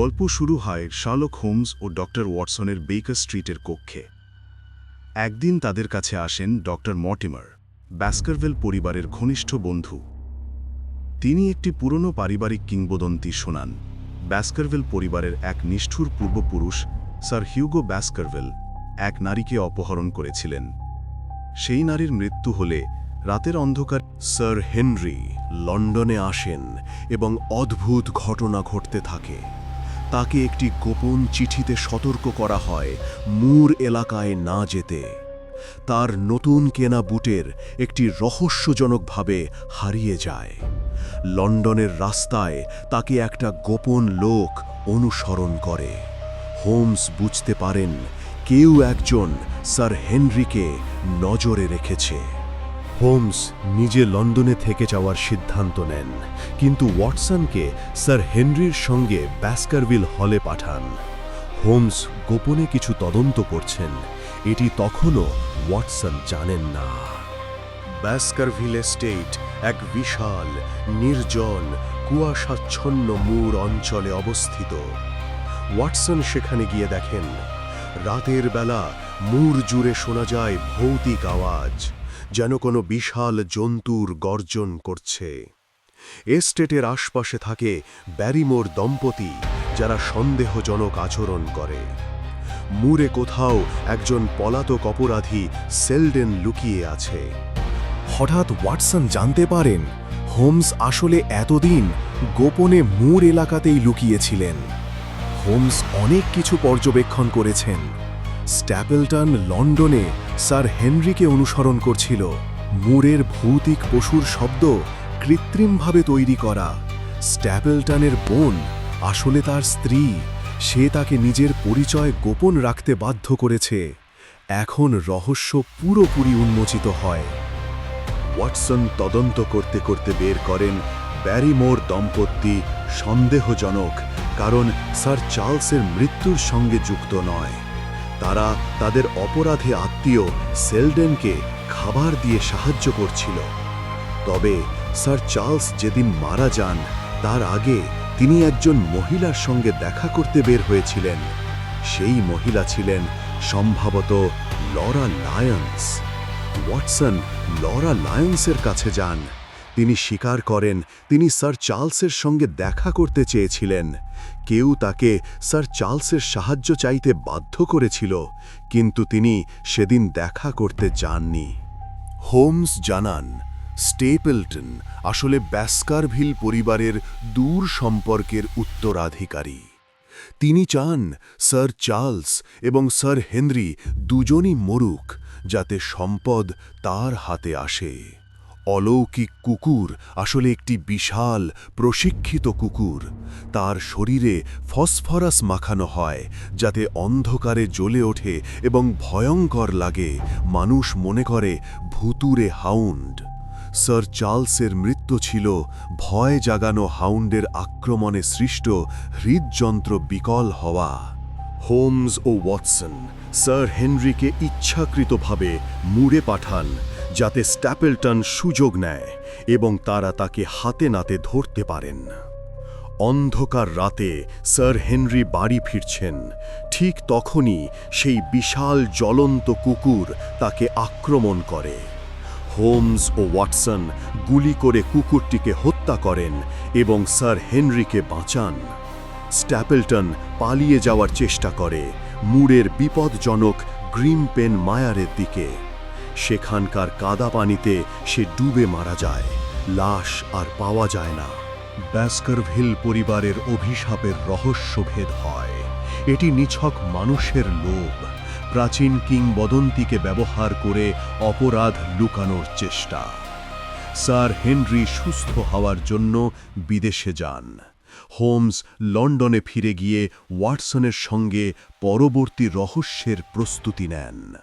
গল্প শুরু হয় শার্লক হোমস ও ডক্টর ওয়াটসনের বেকার স্ট্রিটের কক্ষে। একদিন তাদের কাছে আসেন ডক্টর মর্টিমার, ব্যাস্কারভেল পরিবারের ঘনিষ্ঠ বন্ধু। তিনি একটি পুরনো পারিবারিক কিংবদন্তি শোনান। ব্যাস্কারভেল পরিবারের এক নিষ্ঠুর পূর্বপুরুষ, স্যার হিউগো ব্যাস্কারভেল, এক নারীকে অপহরণ করেছিলেন। সেই নারীর মৃত্যু হলে রাতের অন্ধকার স্যার হেনরি লন্ডনে আসেন এবং অদ্ভুত ঘটনা ঘটতে থাকে। তাকে একটি গোপন চিঠিতে সতর্ক করা হয়, মুর এলাকায় না যেতে। তার নতুন কেনা বুটের একটি রহস্যজনকভাবে হারিয়ে যায়। লন্ডনের রাস্তায় তাকে একটা গোপন লোক অনুসরণ করে। হোমস বুঝতে পারেন, কেউ একজন স্যার হেনরিকে নজরে রেখেছে। হোমস নিজে লন্ডনে থেকে যাওয়ার সিদ্ধান্ত নেন, কিন্তু ওয়াটসনকে স্যার হেনরির সঙ্গে ব্যাস্কারভিল হলে পাঠান। হোমস গোপনে কিছু তদন্ত করছেন, এটি তখনও ওয়াটসন জানেন না। ব্যাস্কারভিল এস্টেট এক বিশাল, নির্জন, কুয়াশাচ্ছন্ন মূর অঞ্চলে অবস্থিত। ওয়াটসন সেখানে গিয়ে দেখেন, রাতের বেলা মূর জুড়ে শোনা যায় ভৌতিক আওয়াজ। যেন কোনো বিশাল জন্তুর গর্জন করছে। এস্টেটের আশপাশে থাকে ব্যারিমোর দম্পতি, যারা সন্দেহজনক আচরণ করে। মুরে কোথাও একজন পলাতক অপরাধী সেলডেন লুকিয়ে আছে। হঠাৎ ওয়াটসন জানতে পারেন, হোমস আসলে এতদিন গোপনে মুর এলাকাতেই লুকিয়েছিলেন। হোমস অনেক কিছু পর্যবেক্ষণ করেছেন। স্ট্যাপেলটন, লন্ডনে স্যার হেনরিকে অনুসরণ করছিল। মুরের ভৌতিক পশুর শব্দ কৃত্রিমভাবে তৈরি করা। স্ট্যাপেলটনের বোন, আসলে তার স্ত্রী, সে তাকে নিজের পরিচয় গোপন রাখতে বাধ্য করেছে। এখন রহস্য পুরোপুরি উন্মোচিত হয়। ওয়াটসন তদন্ত করতে করতে বের করেন ব্যারিমোর দম্পতি সন্দেহজনক, কারণ স্যার চার্লসের মৃত্যুর সঙ্গে যুক্ত নয়। তারা তাদের অপরাধে আত্মীয় সেলডেনকে খাবার দিয়ে সাহায্য করছিল। তবে স্যার চার্লস যেদিন মারা যান, তার আগে তিনি একজন মহিলার সঙ্গে দেখা করতে বের হয়েছিলেন। সেই মহিলা ছিলেন সম্ভবত লরা লায়ন্স। ওয়াটসন লরা লায়ন্সের কাছে যান। তিনি স্বীকার করেন, তিনি স্যার চার্লসের সঙ্গে দেখা করতে চেয়েছিলেন। কেউ তাকে স্যার চার্লসের সাহায্য চাইতে বাধ্য করেছিল, কিন্তু তিনি সেদিন দেখা করতে যাননি। হোমস জানান, স্টেপেলটন আসলে ব্যাস্কারভিল পরিবারের দূর সম্পর্কের উত্তরাধিকারী। তিনি চান স্যার চার্লস এবং স্যার হেনরি দুজনই মরুক, যাতে সম্পদ তার হাতে আসে। অলৌকিক কুকুর আসলে একটি বিশাল প্রশিক্ষিত কুকুর। তার শরীরে ফসফরাস মাখানো হয়, যাতে অন্ধকারে জ্বলে ওঠে এবং ভয়ঙ্কর লাগে, মানুষ মনে করে ভুতুরে হাউন্ড। স্যার চার্লসের মৃত্যু ছিল ভয় জাগানো হাউন্ডের আক্রমণে সৃষ্ট হৃদযন্ত্র বিকল হওয়া। হোমস ও ওয়াটসন, স্যার হেনরিকে ইচ্ছাকৃতভাবে মুড়ে পাঠান যাতে স্ট্যাপেলটন সুযোগ নেয় এবং তারা তাকে হাতে নাতে ধরতে পারেন। অন্ধকার রাতে স্যার হেনরি বাড়ি ফিরছেন। ঠিক তখনই সেই বিশাল জ্বলন্ত কুকুর তাকে আক্রমণ করে। হোমস ও ওয়াটসন গুলি করে কুকুরটিকে হত্যা করেন এবং স্যার হেনরিকে বাঁচান। স্ট্যাপেলটন পালিয়ে যাওয়ার চেষ্টা করে মুরের বিপদজনক গ্রিম পেন মায়ারের দিকে। সেখানকার কাদা পানিতে সে ডুবে মারা যায়। লাশ আর পাওয়া যায় না। ব্যাস্কারভিল পরিবারের অভিশাপের রহস্যভেদ হয়। এটি নিছক মানুষের লোভ। প্রাচীন কিংবদন্তিকে ব্যবহার করে অপরাধ লুকানোর চেষ্টা। স্যার হেনরি সুস্থ হওয়ার জন্য বিদেশে যান। হোমস লন্ডনে ফিরে গিয়ে ওয়াটসনের সঙ্গে পরবর্তী রহস্যের প্রস্তুতি নেন।